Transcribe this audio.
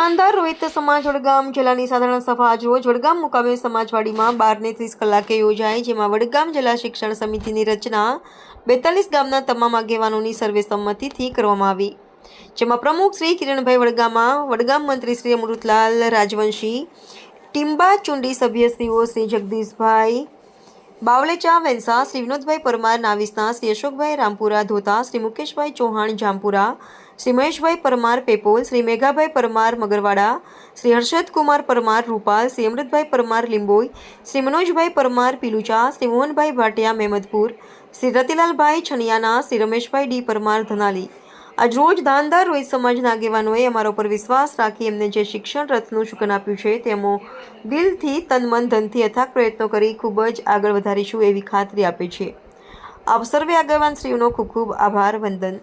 દલિત સમાજ વડગામ જિલ્લાની સાધારણ સભા આજ રોજ વડગામ મુકામે સમાજવાડીમાં બારને ત્રીસ કલાકે યોજાઈ, જેમાં વડગામ જિલ્લા શિક્ષણ સમિતિની રચના બેતાલીસ ગામના તમામ આગેવાનોની સર્વેસંમતિથી કરવામાં આવી. જેમાં પ્રમુખ શ્રી કિરણભાઈ વડગામા, વડગામ મંત્રી શ્રી અમૃતલાલ રાજવંશી ટીમ્બા ચુંડી સભ્યશ્રીઓ શ્રી જગદીશભાઈ બાવલેચા વેન્સા શ્રી વિનોદભાઈ પરમાર, નાવિસના, શ્રી અશોકભાઈ રામપુરા, ધોતા, શ્રી મુકેશભાઈ ચૌહાણ, જામપુરા, શ્રી મહેશભાઈ પરમાર, પેપોલ, શ્રી મેઘાભાઈ પરમાર, મગરવાડા, શ્રી હર્ષદ કુમાર પરમાર, રૂપાલ, શ્રી અમૃતભાઈ પરમાર, લીંબોઈ, શ્રી મનોજભાઈ પરમાર, પીલુચા, શ્રી મોહનભાઈ ભાટિયા મેમદપુર શ્રી રતિલાલભાઈ છનિયાના, શ્રી રમેશભાઈ ડી પરમાર, ધનાલી. આજ રોજ દાનદાર રોહિત સમાજના આગેવાનોએ અમારા ઉપર વિશ્વાસ રાખી એમને જે શિક્ષણ રથનું શુકન આપ્યું છે, તેમો દિલથી તન મન ધનથી અથાગ પ્રયત્નો કરી ખૂબ જ આગળ વધારીશું એવી ખાતરી આપે છે. આપ સર્વે આગેવાન શ્રીઓનો ખૂબ ખૂબ આભાર, વંદન.